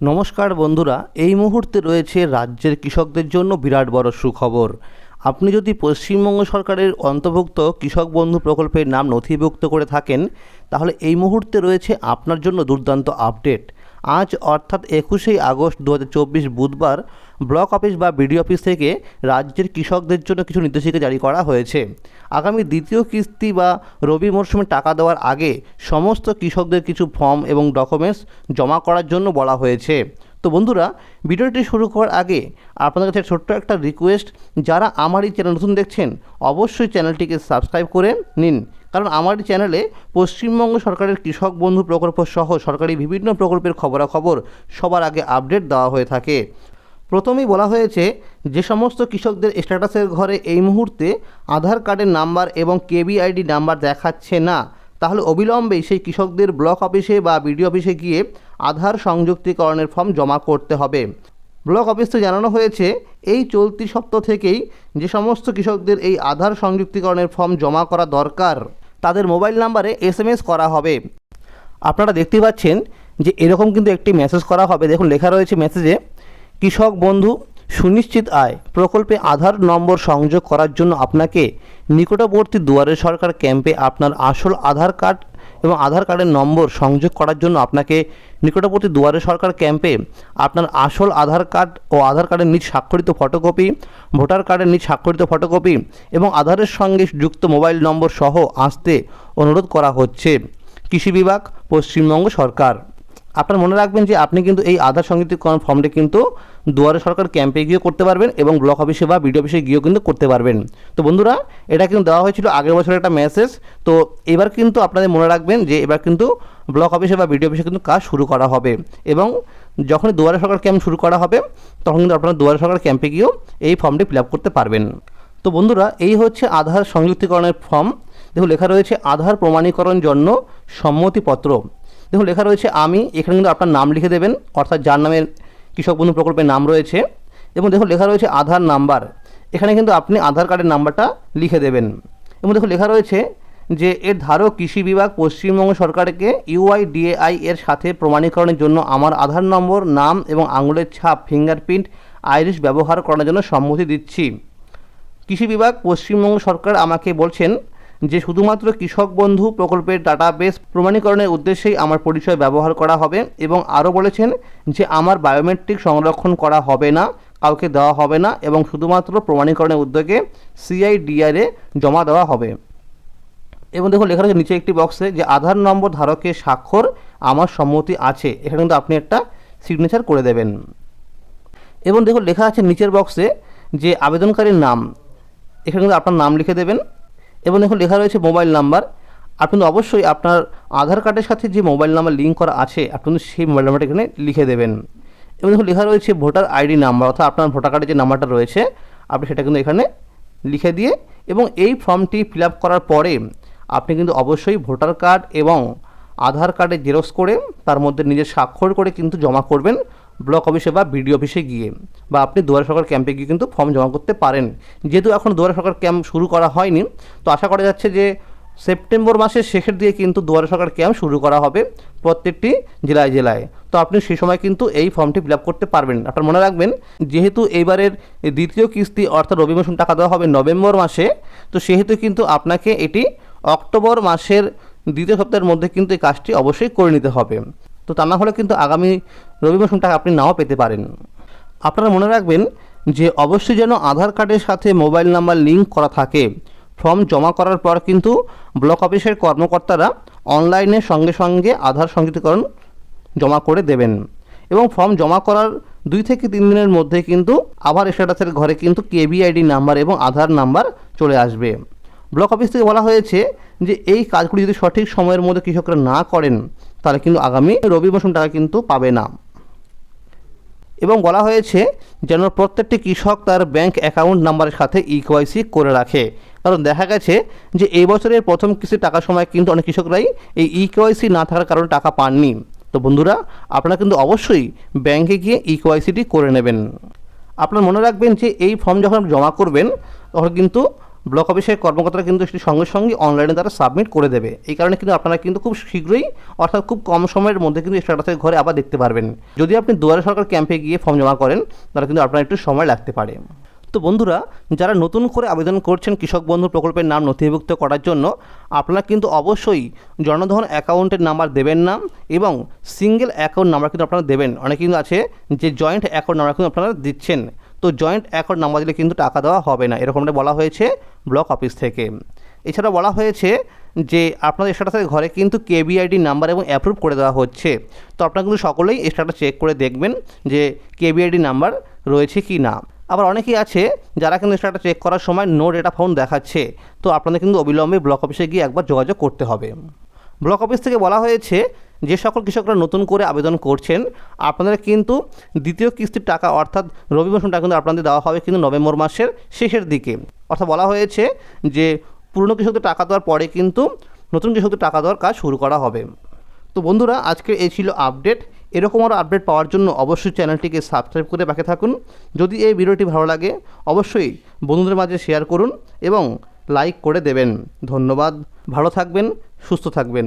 নমস্কার বন্ধুরা, এই মুহূর্তে রয়েছে রাজ্যের কৃষকদের জন্য বিরাট বড় সুখবর। আপনি যদি পশ্চিমবঙ্গ সরকারের অন্তর্ভুক্ত কৃষক বন্ধু প্রকল্পের নাম নথিভুক্ত করে থাকেন, তাহলে এই মুহূর্তে রয়েছে আপনার জন্য দুর্দান্ত আপডেট। আজ অর্থাৎ একুশেই আগস্ট দু হাজার চব্বিশ বুধবার ব্লক অফিস বা বিডিও অফিস থেকে রাজ্যের কৃষকদের জন্য কিছু নির্দেশিকা জারি করা হয়েছে। আগামী দ্বিতীয় কিস্তি বা রবি মরশুমে টাকা দেওয়ার আগে সমস্ত কৃষকদের কিছু ফর্ম এবং ডকুমেন্টস জমা করার জন্য বলা হয়েছে। তো বন্ধুরা, ভিডিওটি শুরু করার আগে আপনাদের কাছে ছোট্ট একটা রিকোয়েস্ট যারা আমার এই চ্যানেল নতুন দেখছেন, অবশ্যই চ্যানেলটিকে সাবস্ক্রাইব করে নিন। কারণ আমার চ্যানেলে পশ্চিমবঙ্গ সরকারের কৃষক বন্ধু প্রকল্প সহ সরকারি বিভিন্ন প্রকল্পের খবরাখবর সবার আগে আপডেট দেওয়া হয়ে থাকে। প্রথমেই বলা হয়েছে, যে সমস্ত কৃষকদের স্ট্যাটাসের ঘরে এই মুহূর্তে আধার কার্ডের নাম্বার এবং কেবিআইডি নাম্বার দেখাচ্ছে না। তাহলে অবিলম্বে সেই কৃষকদের ব্লক অফিসে বা বিডিও অফিসে গিয়ে আধার সংযুক্তিকরণের ফর্ম জমা করতে হবে। ব্লক অফিস থেকে জানানো হয়েছে, এই চলতি সপ্তাহ থেকেই যে সমস্ত কৃষকদের এই আধার সংযুক্তিকরণের ফর্ম জমা করা দরকার, তাদের মোবাইল নাম্বারে এসএমএস করা হবে। আপনারা দেখতে পাচ্ছেন যে এরকম কিন্তু একটি মেসেজ করা হবে। দেখুন, লেখা রয়েছে মেসেজে, কৃষক বন্ধু, সুনিশ্চিত আয়। প্রকল্পে আধার নম্বর সংযোগ করার জন্য আপনাকে নিকটবর্তী দুয়ারে সরকার ক্যাম্পে আপনার আসল আধার কার্ড এবং আধার কার্ডের নম্বর সংযোগ করার জন্য আপনাকে নিকটবর্তী দুয়ারে সরকার ক্যাম্পে আপনার আসল আধার কার্ড ও আধার কার্ডের নিজ স্বাক্ষরিত ফটোকপি ভোটার কার্ডের নিজ স্বাক্ষরিত ফটোকপি এবং আধারের সঙ্গে যুক্ত মোবাইল নম্বর সহ আসতে অনুরোধ করা হচ্ছে। কৃষি বিভাগ, পশ্চিমবঙ্গ সরকার। আপনার মনে রাখবেন যে আপনি কিন্তু এই আধার সংযুক্তিকরণ ফর্মটি কিন্তু দুয়ারে সরকার ক্যাম্পে গিয়ে করতে পারবেন এবং ব্লক অফিসে বা বিডিও অফিসে গিয়েও কিন্তু করতে পারবেন। তো বন্ধুরা, এটা কিন্তু দেওয়া হয়েছিল আগের বছরের একটা মেসেজ তো এবার কিন্তু আপনাদের মনে রাখবেন যে এবার কিন্তু ব্লক অফিসে বা বিডিও অফিসে কিন্তু কাজ শুরু করা হবে এবং যখন দুয়ারে সরকার ক্যাম্প শুরু করা হবে, তখন কিন্তু আপনারা দুয়ারে সরকার ক্যাম্পে গিয়েও এই ফর্মটি ফিল করতে পারবেন। তো বন্ধুরা, এই হচ্ছে আধার সংযুক্তিকরণের ফর্ম দেখুন, লেখা রয়েছে, আধার প্রমাণীকরণ জন্য সম্মতিপত্র। দেখুন, লেখা রয়েছে, আমি। এখানে কিন্তু আপনার নাম লিখে দেবেন, অর্থাৎ যার নামের কৃষক বন্ধু প্রকল্পের নাম রয়েছে। এবং দেখুন, লেখা রয়েছে, আধার নাম্বার। এখানে কিন্তু আপনি আধার কার্ডের নাম্বারটা লিখে দেবেন। এবং দেখুন, লেখা রয়েছে যে, এর ধারক কৃষি বিভাগ পশ্চিমবঙ্গ সরকারকে ইউআইডিএআই এর সাথে প্রমাণীকরণের জন্য আমার আধার নম্বর, নাম এবং আঙুলের ছাপ, ফিঙ্গারপ্রিন্ট, আইরিশ ব্যবহার করার জন্য সম্মতি দিচ্ছি। কৃষি বিভাগ পশ্চিমবঙ্গ সরকার আমাকে বলছেন যে শুধুমাত্র কৃষক বন্ধু প্রকল্পের ডাটাবেস প্রমাণীকরণের উদ্দেশ্যেই আমার পরিচয় ব্যবহার করা হবে এবং আরও বলেছেন যে আমার বায়োমেট্রিক সংরক্ষণ করা হবে না, কাউকে দেওয়া হবে না এবং শুধুমাত্র প্রমাণীকরণের উদ্যোগে সিআইডিআরে জমা দেওয়া হবে। এবং দেখুন লেখা রয়েছে নিচে একটি বক্সে যে আধার নম্বর ধারকের স্বাক্ষর আমার সম্মতি আছে এখানে কিন্তু আপনি একটা সিগনেচার করে দেবেন। এবং দেখুন, লেখা আছে নিচের বক্সে যে আবেদনকারীর নাম, এখানে কিন্তু আপনার নাম লিখে দেবেন। এবং দেখুন, লেখা রয়েছে মোবাইল নাম্বার। আপনি অবশ্যই আপনার আধার কার্ডের সাথে যে মোবাইল নাম্বার লিঙ্ক করা আছে, আপনি সেই মোবাইল নাম্বারটা এখানে লিখে দেবেন। এবং দেখুন, লেখা রয়েছে ভোটার আইডি নাম্বার, অর্থাৎ আপনার ভোটার কার্ডের যে নাম্বারটা রয়েছে, আপনি সেটা কিন্তু এখানে লিখে দিয়ে এবং এই ফর্মটি ফিল আপ করার পরে আপনি কিন্তু অবশ্যই ভোটার কার্ড এবং আধার কার্ডে জেরক্স করে তার মধ্যে নিজের স্বাক্ষর করে কিন্তু জমা করবেন। ব্লক অফিসে বা বিডিও অফিসে গিয়ে বা আপনি দুয়ারে সরকার ক্যাম্পে গিয়ে কিন্তু ফর্ম জমা করতে পারেন। যেহেতু এখন দুয়ারে সরকার ক্যাম্প শুরু করা হয়নি, তো আশা করা যাচ্ছে যে সেপ্টেম্বর মাসের শেষের দিকে কিন্তু দুয়ারে সরকার ক্যাম্প শুরু করা হবে প্রত্যেকটি জেলায় জেলায়। তো আপনি সেই সময় কিন্তু এই ফর্মটি ফিল করতে পারবেন। আপনার মনে রাখবেন, যেহেতু এইবারের দ্বিতীয় কিস্তি অর্থাৎ রবি মৌসুম টাকা দেওয়া হবে নভেম্বর মাসে, তো সেহেতু কিন্তু আপনাকে এটি অক্টোবর মাসের দ্বিতীয় সপ্তাহের মধ্যে কিন্তু এই কাজটি অবশ্যই করে নিতে হবে। তো তা না হলে কিন্তু আগামী রবি মৌসুম টাকা আপনি নাও পেতে পারেন। আপনারা মনে রাখবেন যে অবশ্যই যেন আধার কার্ডের সাথে মোবাইল নাম্বার লিঙ্ক করা থাকে। ফর্ম জমা করার পর কিন্তু ব্লক অফিসের কর্মকর্তারা অনলাইনে সঙ্গে সঙ্গে আধার সংযুক্তিকরণ জমা করে দেবেন। এবং ফর্ম জমা করার দুই থেকে তিন দিনের মধ্যে কিন্তু আবার স্ট্যাটাসের ঘরে কিন্তু কেবিআইডি নাম্বার এবং আধার নাম্বার চলে আসবে। ব্লক অফিস থেকে বলা হয়েছে যে এই কাজগুলি যদি সঠিক সময়ের মধ্যে কৃষকরা না করেন তাহলে কিন্তু আগামী রবি মৌসুম টাকা কিন্তু পাবে না। এবং বলা হয়েছে যেন প্রত্যেকটি কৃষক তার ব্যাংক অ্যাকাউন্ট নাম্বারের সাথে ইকেওয়াইসি করে রাখে। কারণ দেখা গেছে যে এই বছরের প্রথম কিস্তির টাকার সময় কিন্তু অনেক কৃষকরাই এই ইকেওয়াইসি না থাকার কারণে টাকা পাননি। তো বন্ধুরা, আপনারা কিন্তু অবশ্যই ব্যাংকে গিয়ে ইকেওয়াইসিটি করে নেবেন। আপনার মনে রাখবেন যে এই ফর্ম যখন জমা করবেন, তখন কিন্তু ব্লক অফিসের কর্মকর্তারা কিন্তু সেটি সঙ্গে সঙ্গে অনলাইনে তারা সাবমিট করে দেবে। এই কারণে কিন্তু আপনারা কিন্তু খুব শীঘ্রই, অর্থাৎ খুব কম সময়ের মধ্যে কিন্তু স্ট্যাটাসের ঘরে আবার দেখতে পারবেন। যদি আপনি দুয়ারে সরকার ক্যাম্পে গিয়ে ফর্ম জমা করেন, তাহলে কিন্তু আপনার একটু সময় লাগতে পারে। তো বন্ধুরা, যারা নতুন করে আবেদন করছেন কৃষক বন্ধু প্রকল্পের নাম নথিভুক্ত করার জন্য, আপনারা কিন্তু অবশ্যই জনধন অ্যাকাউন্টের নাম্বার দেবেন না এবং সিঙ্গেল অ্যাকাউন্ট নাম্বার কিন্তু আপনারা দেবেন। অনেক কিন্তু আছে যে জয়েন্ট অ্যাকাউন্ট নাম্বার কিন্তু আপনারা দিচ্ছেন। তো জয়েন্ট অ্যাকাউন্ট নাম্বার দিলে কিন্তু টাকা দেওয়া হবে না। এরকমটা বলা হয়েছে ব্লক অফিস থেকে। এছাড়া বলা হয়েছে যে আপনাদের স্ট্যাটাসের ঘরে কিন্তু কেবিআইডি নাম্বার এবং অ্যাপ্রুভ করে দেওয়া হচ্ছে। তো আপনারা কিন্তু সকলেই স্ট্যাটাস চেক করে দেখবেন যে কেবিআইডি নাম্বার রয়েছে কি না। আবার অনেকেই আছে যারা কিন্তু স্ট্যাটাস চেক করার সময় নো ডেটা ফাউন্ড দেখাচ্ছে। তো আপনাদের কিন্তু অবিলম্বে ব্লক অফিসে গিয়ে একবার যোগাযোগ করতে হবে। ব্লক অফিস থেকে বলা হয়েছে যে সকল কৃষকরা নতুন করে আবেদন করছেন, আপনাদের কিন্তু দ্বিতীয় কিস্তির টাকা অর্থাৎ রবি মৌসুম টাকা কিন্তু আপনাদের দেওয়া হবে কিন্তু নভেম্বর মাসের শেষের দিকে। অর্থাৎ বলা হয়েছে যে পুরনো কৃষকদের টাকা দেওয়ার পরে কিন্তু নতুন কৃষকদের টাকা দেওয়ার কাজ শুরু করা হবে। তো বন্ধুরা আজকে এই ছিল আপডেট। এরকম আরও আপডেট পাওয়ার জন্য অবশ্যই চ্যানেলটিকে সাবস্ক্রাইব করে বাকি থাকুন। যদি এই ভিডিওটি ভালো লাগে, অবশ্যই বন্ধুদের মাঝে শেয়ার করুন এবং লাইক করে দেবেন। ধন্যবাদ। ভালো থাকবেন, সুস্থ থাকবেন।